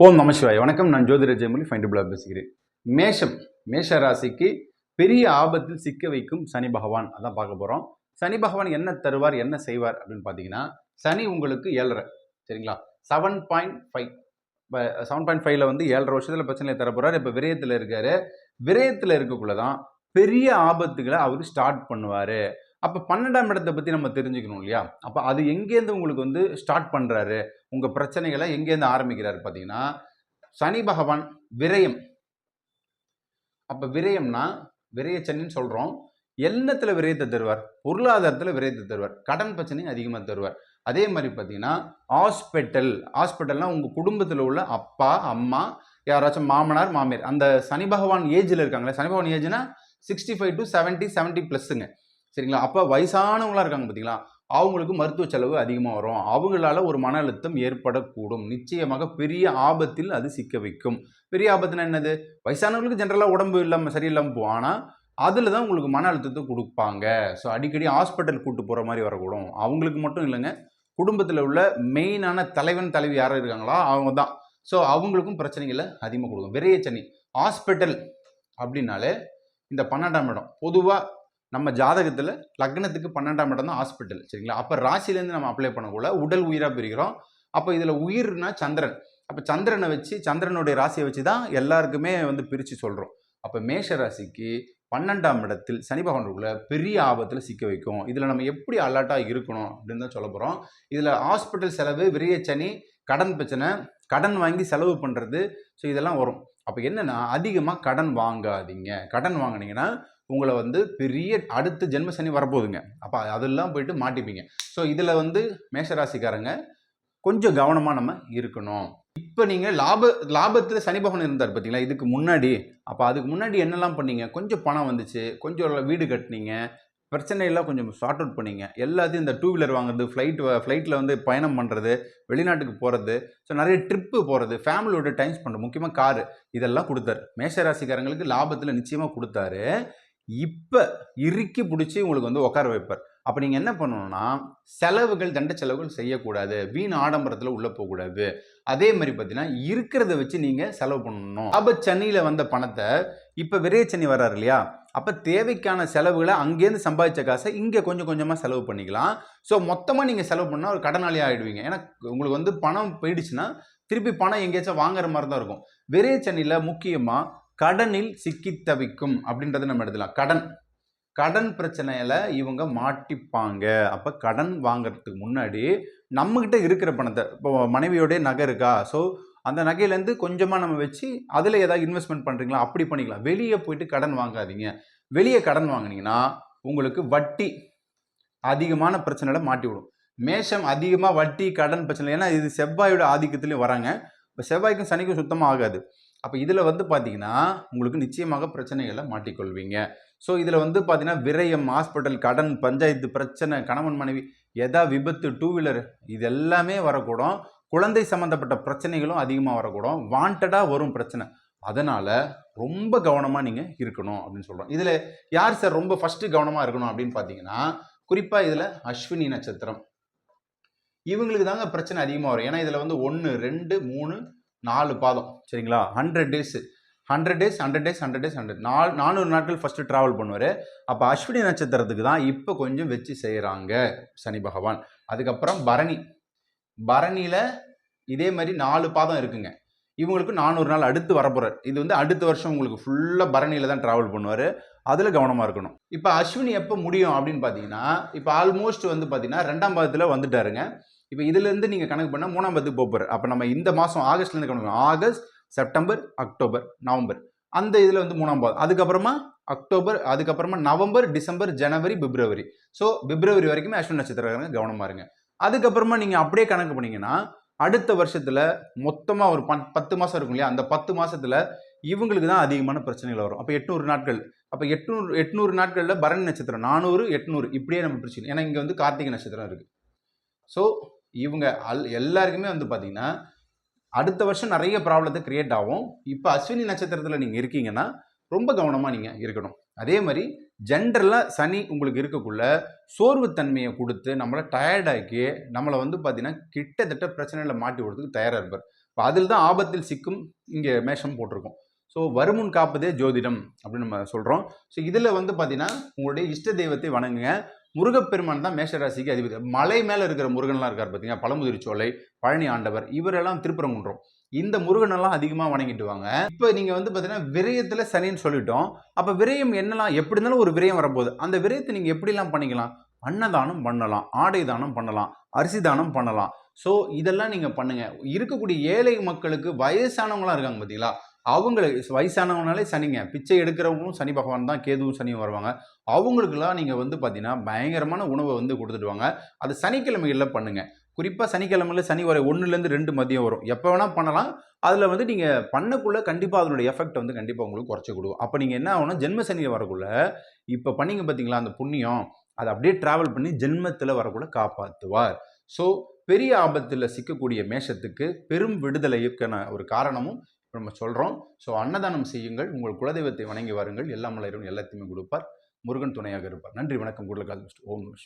ஓம் நமசிவாய் வணக்கம் நான் ஜோதிர ஜெயமொழி ஃபைண்டபுளாக பேசுகிறேன் மேஷம் மேஷ ராசிக்கு பெரிய ஆபத்தில் சிக்க வைக்கும் சனி பகவான் அதான் பார்க்க போகிறோம் சனி பகவான் என்ன தருவார் என்ன செய்வார் அப்படின்னு பார்த்தீங்கன்னா சனி உங்களுக்கு ஏழரை சரிங்களா? செவன் பாயிண்ட் ஃபைவ் இப்போ செவன் பாயிண்ட் ஃபைவ்ல வந்து ஏழரை வருஷத்தில் பிரச்சனையை தர போகிறார் இப்போ விரயத்தில் இருக்காரு. விரயத்தில் இருக்கக்குள்ள தான் பெரிய ஆபத்துகளை அவர் ஸ்டார்ட் பண்ணுவார். அப்போ பன்னெண்டாம் இடத்தை பற்றி நம்ம தெரிஞ்சுக்கணும் இல்லையா? அப்போ அது எங்கேருந்து உங்களுக்கு வந்து ஸ்டார்ட் பண்ணுறாரு உங்கள் பிரச்சனைகளை எங்கேருந்து ஆரம்பிக்கிறாரு பார்த்தீங்கன்னா சனி பகவான் விரயம். அப்போ விரயம்னா விரயச்சனின்னு சொல்கிறோம் எண்ணத்தில் விரயத்தை தருவார் பொருளாதாரத்தில் விரயத்தை தருவார் கடன் பிரச்சனையும் அதிகமாக தருவார். அதே மாதிரி பார்த்தீங்கன்னா ஹாஸ்பிட்டல் ஹாஸ்பிட்டல்னால் உங்கள் குடும்பத்தில் உள்ள அப்பா அம்மா யாராச்சும் மாமனார் மாமியார். அந்த சனி பகவான் ஏஜில் இருக்காங்களே Shani Bhagavan ஏஜ்னா sixty five to seventy seventy ப்ளஸ்ஸுங்க சரிங்களா? அப்போ வயசானவங்களாம் இருக்காங்க பார்த்தீங்களா அவங்களுக்கு மருத்துவ செலவு அதிகமாக வரும். அவங்களால ஒரு மன அழுத்தம் ஏற்படக்கூடும். நிச்சயமாக பெரிய ஆபத்தில் அது சிக்க வைக்கும். பெரிய ஆபத்துனா என்னது? வயசானவங்களுக்கு ஜென்ரலாக உடம்பு இல்லாமல் சரியில்லாமல் போகும். ஆனால் அதில் தான் உங்களுக்கு மன அழுத்தத்தை கொடுப்பாங்க. ஸோ அடிக்கடி ஹாஸ்பிட்டல் கூட்டு போகிற மாதிரி வரக்கூடும். அவங்களுக்கு மட்டும் இல்லைங்க. குடும்பத்தில் உள்ள மெயினான தலைவன் தலைவி யாரும் இருக்காங்களோ? அவங்க தான் ஸோ அவங்களுக்கும் பிரச்சனைகளை அதிகமாக கொடுக்கும். விரைய சென்னை ஹாஸ்பிட்டல் அப்படின்னாலே இந்த பன்னெண்டாம் இடம். பொதுவாக நம்ம ஜாதகத்தில் லக்னத்துக்கு பன்னெண்டாம் இடம் தான் ஹாஸ்பிட்டல் சரிங்களா? அப்போ ராசிலேருந்து நம்ம அப்ளை பண்ணக்குள்ள உடல் உயிராக பிரிக்கிறோம் அப்போ இதில் உயிர்னா சந்திரன். அப்போ சந்திரனை வச்சு சந்திரனுடைய ராசியை வச்சு தான் எல்லாருக்குமே வந்து பிரித்து சொல்கிறோம் அப்போ மேஷ ராசிக்கு பன்னெண்டாம் இடத்தில் சனி பகவானுக்குள்ள பெரிய ஆபத்தில் சிக்க வைக்கும். இதில் நம்ம எப்படி அலர்ட்டாக இருக்கணும் அப்படின்னு தான் சொல்ல போகிறோம் இதில் ஹாஸ்பிட்டல் செலவு விரைய சனி கடன் பிரச்சனை கடன் வாங்கி செலவு பண்ணுறது ஸோ இதெல்லாம் வரும். அப்போ என்னென்னா அதிகமாக கடன் வாங்காதீங்க. கடன் வாங்கினீங்கன்னா உங்களை வந்து பெரிய அடுத்த ஜென்ம சனி வரப்போகுதுங்க. அப்போ அதெல்லாம் போயிட்டு மாட்டிப்பீங்க. ஸோ இதில் வந்து மேஷராசிக்காரங்க கொஞ்சம் கவனமாக நம்ம இருக்கணும். இப்போ நீங்கள் லாப லாபத்தில் சனி பகவான் இருந்தார் பார்த்தீங்களா இதுக்கு முன்னாடி. அப்போ அதுக்கு முன்னாடி என்னெல்லாம் பண்ணீங்க? கொஞ்சம் பணம் வந்துச்சு. கொஞ்சம் வீடு கட்டினீங்க. பிரச்சனையெல்லாம் கொஞ்சம் சார்ட் அவுட் பண்ணீங்க. எல்லாத்தையும் இந்த டூ வீலர் வாங்குறது ஃப்ளைட் ஃப்ளைட்டில் வந்து பயணம் பண்ணுறது வெளிநாட்டுக்கு போகிறது ஸோ நிறைய ட்ரிப்பு போகிறது ஃபேமிலியோட டைம் பண்ணுறது முக்கியமாக காரு இதெல்லாம் கொடுத்தாரு. மேஷராசிக்காரங்களுக்கு லாபத்தில் நிச்சயமாக கொடுத்தாரு. இப்போ இறுக்கி பிடிச்சி உங்களுக்கு வந்து உட்கார வைப்பார். அப்போ நீங்கள் என்ன பண்ணணும்னா செலவுகள் தண்ட செலவுகள் செய்யக்கூடாது. வீண் ஆடம்பரத்தில் உள்ளே போகக்கூடாது. அதே மாதிரி பார்த்தீங்கன்னா இருக்கிறத வச்சு நீங்கள் செலவு பண்ணணும். அப்போ சென்னையில் வந்த பணத்தை இப்போ விரைய சென்னை வர்றாரு இல்லையா? அப்போ தேவைக்கான செலவுகளை அங்கேருந்து சம்பாதிச்ச காசை இங்கே கொஞ்சம் கொஞ்சமாக செலவு பண்ணிக்கலாம். ஸோ மொத்தமாக நீங்கள் செலவு பண்ணால் ஒரு கடனாளி ஆகிடுவீங்க ஏன்னா உங்களுக்கு வந்து பணம் போயிடுச்சுன்னா திருப்பி பணம் எங்கேயாச்சும் வாங்குற மாதிரி தான் இருக்கும். விரைய சென்னையில் முக்கியமாக கடனில் சிக்கி தவிக்கும் அப்படின்றத நம்ம எடுத்துலாம் கடன். கடன் பிரச்சனையில் இவங்க மாட்டிப்பாங்க. அப்போ கடன் வாங்குறதுக்கு முன்னாடி நம்மக்கிட்ட இருக்கிற பணத்தை இப்போ மனைவியோடைய நகை இருக்கா? ஸோ அந்த நகையிலேருந்து கொஞ்சமாக நம்ம வச்சு அதில் ஏதாவது இன்வெஸ்ட்மெண்ட் பண்ணுறீங்களா அப்படி பண்ணிக்கலாம். வெளியே போயிட்டு கடன் வாங்காதீங்க. வெளியே கடன் வாங்கினீங்கன்னா உங்களுக்கு வட்டி அதிகமான பிரச்சனையில் மாட்டி விடும். மேஷம் அதிகமாக வட்டி கடன் பிரச்சனை. ஏன்னா இது செவ்வாயோட ஆதிக்கத்துலேயும் வராங்க. இப்போ செவ்வாய்க்கும் சனிக்கும் சுத்தமாக ஆகாது. அப்போ இதில் வந்து பார்த்தீங்கன்னா உங்களுக்கு நிச்சயமாக பிரச்சனைகளை மாட்டிக்கொள்வீங்க. ஸோ இதில் வந்து பார்த்தீங்கன்னா விரயம் ஹாஸ்பிட்டல் கடன் பஞ்சாயத்து பிரச்சனை கணவன் மனைவி எதா விபத்து டூ வீலர் இது எல்லாமே வரக்கூடும். குழந்தை சம்மந்தப்பட்ட பிரச்சனைகளும் அதிகமாக வரக்கூடும். வாண்டடாக வரும் பிரச்சனை. அதனால் ரொம்ப கவனமாக நீங்கள் இருக்கணும் அப்படின்னு சொல்கிறோம் இதில் யார் சார் ரொம்ப ஃபஸ்ட்டு கவனமாக இருக்கணும் அப்படின்னு பார்த்தீங்கன்னா குறிப்பாக இதில் அஸ்வினி நட்சத்திரம். இவங்களுக்கு தாங்க பிரச்சனை அதிகமாக வரும். ஏன்னா இதில் வந்து ஒன்று ரெண்டு மூணு நாலு பாதம் சரிங்களா? Hundred days hundred days hundred days hundred days hundred நாலு நானூறு நாட்கள் ஃபஸ்ட்டு ட்ராவல் பண்ணுவார். அப்போ அஸ்வினி நட்சத்திரத்துக்கு தான் இப்போ கொஞ்சம் வச்சு செய்கிறாங்க சனி பகவான். அதுக்கப்புறம் பரணி. பரணியில் இதே மாதிரி நாலு பாதம் இருக்குங்க. இவங்களுக்கு நானூறு நாள் அடுத்து வரப்போகிறார் இது வந்து அடுத்த வருஷம் உங்களுக்கு ஃபுல்லாக பரணியில் தான் ட்ராவல் பண்ணுவார். அதில் கவனமாக இருக்கணும். இப்போ அஸ்வினி எப்போ முடியும் அப்படின்னு பார்த்தீங்கன்னா இப்போ ஆல்மோஸ்ட் வந்து பார்த்தீங்கன்னா ரெண்டாம் பாதத்தில் வந்துட்டாருங்க. இப்போ இதுலேருந்து நீங்கள் கணக்கு பண்ணால் மூணாம் பத்து போகிற அப்போ நம்ம இந்த மாதம் ஆகஸ்ட்லேருந்து கணக்கு ஆகஸ்ட் செப்டம்பர் அக்டோபர் நவம்பர். அந்த இதில் வந்து மூணாம் பாதம் அதுக்கப்புறமா அக்டோபர் அதுக்கப்புறமா நவம்பர் டிசம்பர் ஜனவரி பிப்ரவரி. ஸோ பிப்ரவரி வரைக்குமே அஸ்வின் நட்சத்திரக்காரங்க கவனமாக இருங்க. அதுக்கப்புறமா நீங்கள் அப்படியே கணக்கு பண்ணீங்கன்னா அடுத்த வருஷத்தில் மொத்தமாக ஒரு பன் பத்து மாதம் இருக்கும் இல்லையா? அந்த பத்து மாதத்தில் இவங்களுக்கு தான் அதிகமான பிரச்சனைகள் வரும். அப்போ எட்நூறு நாட்கள். அப்போ எட்நூறு எட்நூறு நாட்களில் பரணி நட்சத்திரம். நானூறு எட்நூறு. இப்படியே நம்ம பிரச்சனை ஏன்னா இங்கே வந்து கார்த்திகை நட்சத்திரம் இருக்குது ஸோ இவங்க அல் எல்லாருக்குமே வந்து பார்த்தீங்கன்னா அடுத்த வருஷம் நிறைய ப்ராப்ளத்தை க்ரியேட் ஆகும். இப்போ அஸ்வினி நட்சத்திரத்தில் நீங்கள் இருக்கீங்கன்னா ரொம்ப கவனமாக நீங்கள் இருக்கணும். அதே மாதிரி ஜென்ரலாக சனி உங்களுக்கு இருக்கக்குள்ள சோர்வுத்தன்மையை கொடுத்து நம்மளை டயர்டாக்கி நம்மளை வந்து பார்த்தீங்கன்னா கிட்டத்தட்ட பிரச்சனையில் மாட்டி விடுறதுக்கு தயாராக இருப்பார். இப்போ அதில் தான் ஆபத்தில் சிக்கும் இங்கே மேஷம் போட்டிருக்கோம். ஸோ வருமுன் காப்பதே ஜோதிடம் அப்படின்னு நம்ம சொல்கிறோம் ஸோ இதில் வந்து பார்த்தீங்கன்னா உங்களுடைய இஷ்ட தெய்வத்தை வணங்குங்க. முருகப்பெருமான் தான் மேஷராசிக்கு அதிபதி. மலை மேலே இருக்கிற முருகன்லாம் இருக்கார் பார்த்தீங்கன்னா பழமுதிர்ச்சோலை பழனி ஆண்டவர் இவரெல்லாம் திருப்பரங்குன்றம். இந்த முருகனெல்லாம் அதிகமாக வணங்கிட்டு வாங்க. இப்போ நீங்கள் வந்து பார்த்தீங்கன்னா விரயத்தில் சனின்னு சொல்லிட்டோம். அப்போ விரயம் என்னலாம் எப்படி இருந்தாலும் ஒரு விரயம் வரப்போகுது. அந்த விரயத்தை நீங்கள் எப்படிலாம் பண்ணிக்கலாம்? அன்னதானம் பண்ணலாம் ஆடை தானம் பண்ணலாம் அரிசி தானம் பண்ணலாம். ஸோ இதெல்லாம் நீங்கள் பண்ணுங்கள் இருக்கக்கூடிய ஏழை மக்களுக்கு வயசானவங்களாம் இருக்காங்க பார்த்தீங்களா அவங்களுக்கு வயசானவங்கனாலே சனிங்க. பிச்சை எடுக்கிறவங்களும் சனி பகவான் தான் கேதுவும் சனியும் வருவாங்க. அவங்களுக்குலாம் நீங்கள் வந்து பார்த்தீங்கன்னா பயங்கரமான உணவை வந்து கொடுத்துட்டு வாங்க அது சனிக்கிழமைகளில் பண்ணுங்கள் குறிப்பாக சனிக்கிழமையில் சனி வரை ஒன்றுலேருந்து ரெண்டு மதியம் வரும். எப்போ வேணால் பண்ணலாம். அதில் வந்து நீங்கள் பண்ணக்குள்ளே கண்டிப்பாக அதனுடைய எஃபெக்ட் வந்து கண்டிப்பாக உங்களுக்கு குறைச்சி கொடுக்கும். அப்போ நீங்கள் என்ன ஆகும்னா ஜென்ம சனியில் வரக்குள்ள இப்போ பண்ணீங்க பார்த்தீங்களா அந்த புண்ணியம் அதை அப்படியே ட்ராவல் பண்ணி ஜென்மத்தில் வரக்குள்ள காப்பாற்றுவார் ஸோ பெரிய ஆபத்தில் சிக்கக்கூடிய மேஷத்துக்கு பெரும் விடுதலைக்கான ஒரு காரணமும் நம்ம சொல்கிறோம் ஸோ அன்னதானம் செய்யுங்கள். உங்கள் குலதெய்வத்தை வணங்கி வாருங்கள். எல்லா மலரும் எல்லாத்தையுமே கொடுப்பார். முருகன் துணையாக இருப்பார். நன்றி. வணக்கம். குடலகால் ஓம் நம